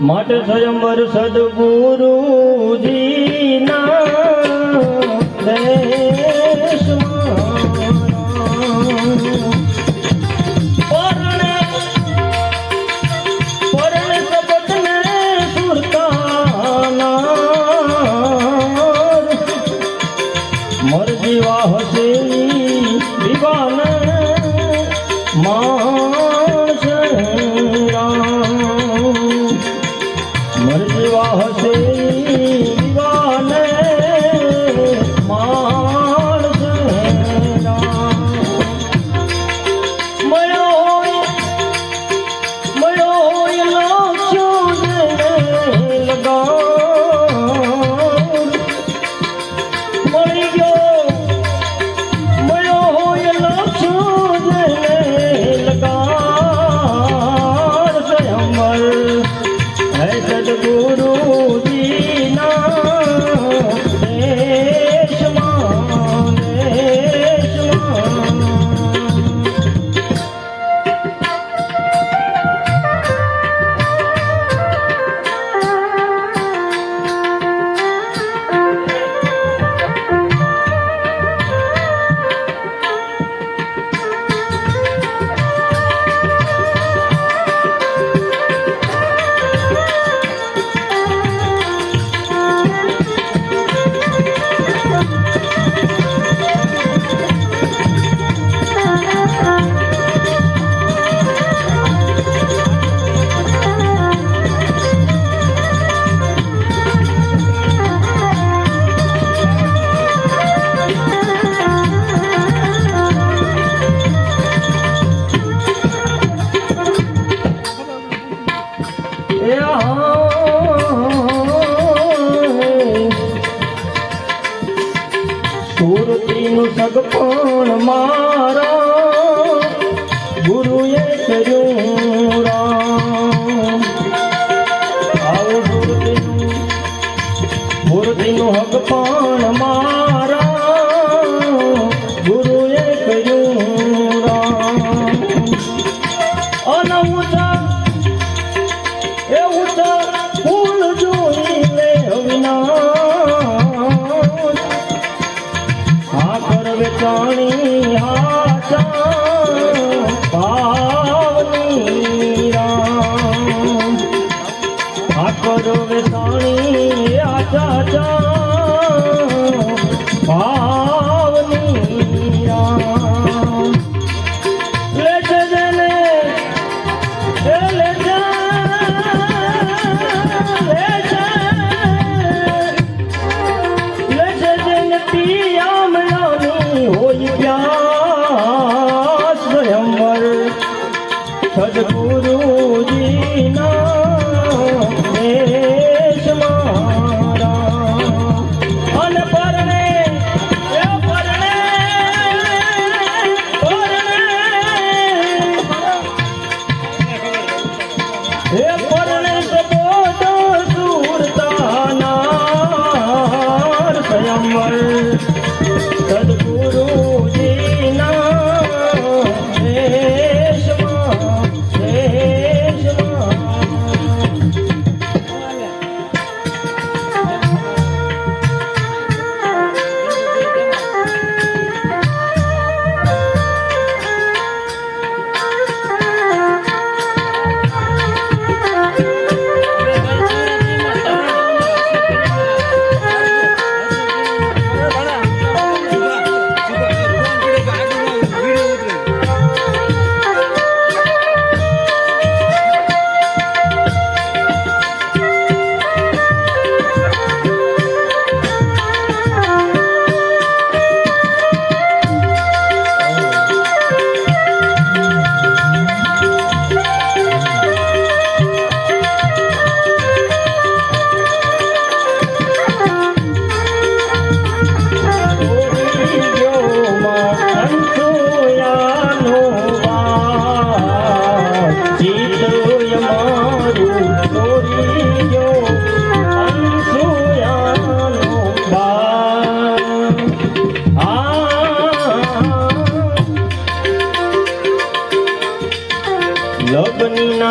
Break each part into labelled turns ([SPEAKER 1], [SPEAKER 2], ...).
[SPEAKER 1] માટે સ્વયંવર સદગુરુજીના સુરતીનું સગપણ મારા. ગુરુએ કર્યું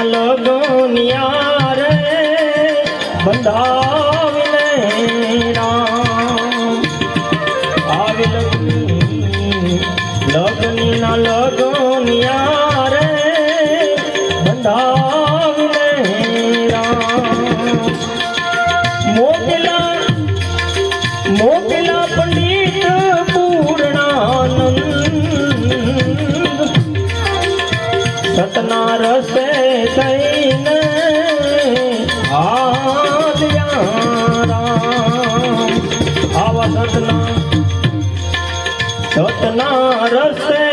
[SPEAKER 1] લગનિયા રે બધા ઘટના રસ્તે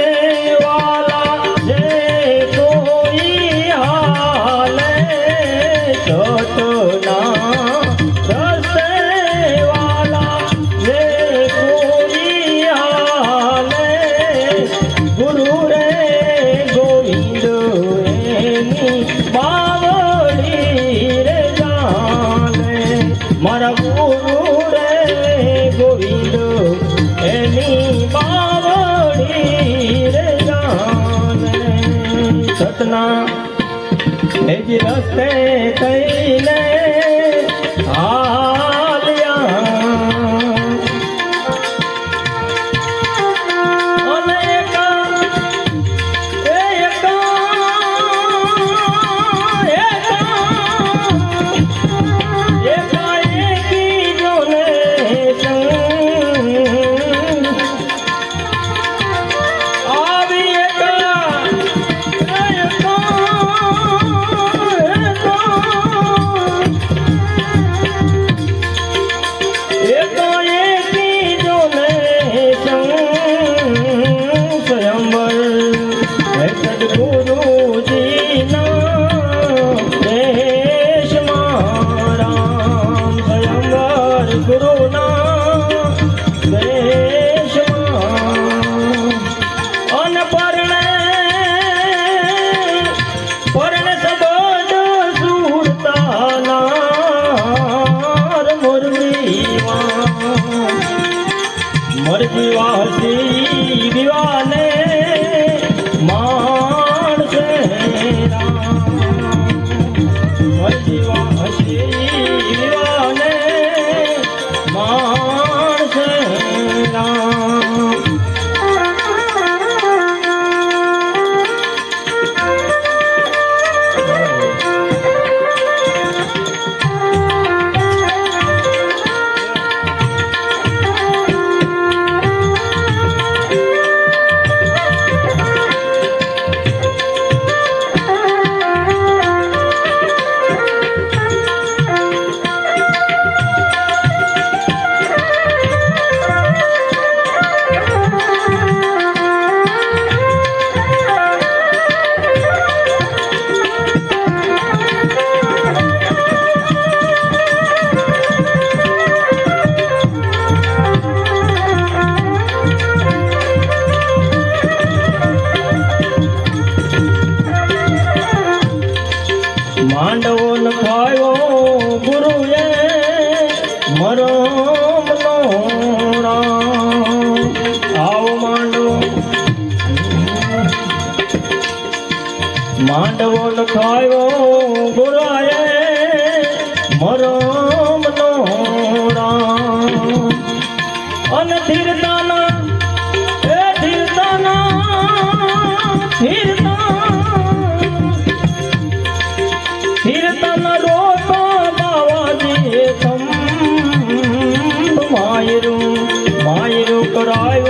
[SPEAKER 1] করতে ખાયો ગોરાએ મરમ નો અને ધીરતાના, એ ધીરતાના ધીરતા ધીરતાના રોતા બાવાજી તમ માયરું માયરું કરાય.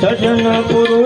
[SPEAKER 1] સજન સજન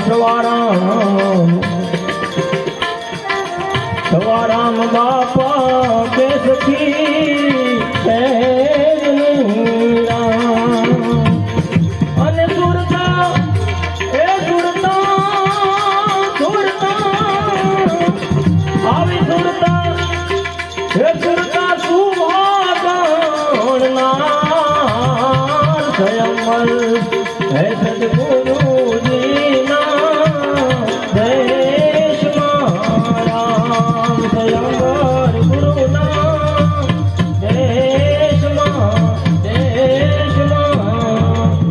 [SPEAKER 1] સવારામ સવારામ બાપા બેસથી અને સુરતા એ સુરતા સુરતા આવી સુરતા હે હે સદગુરુ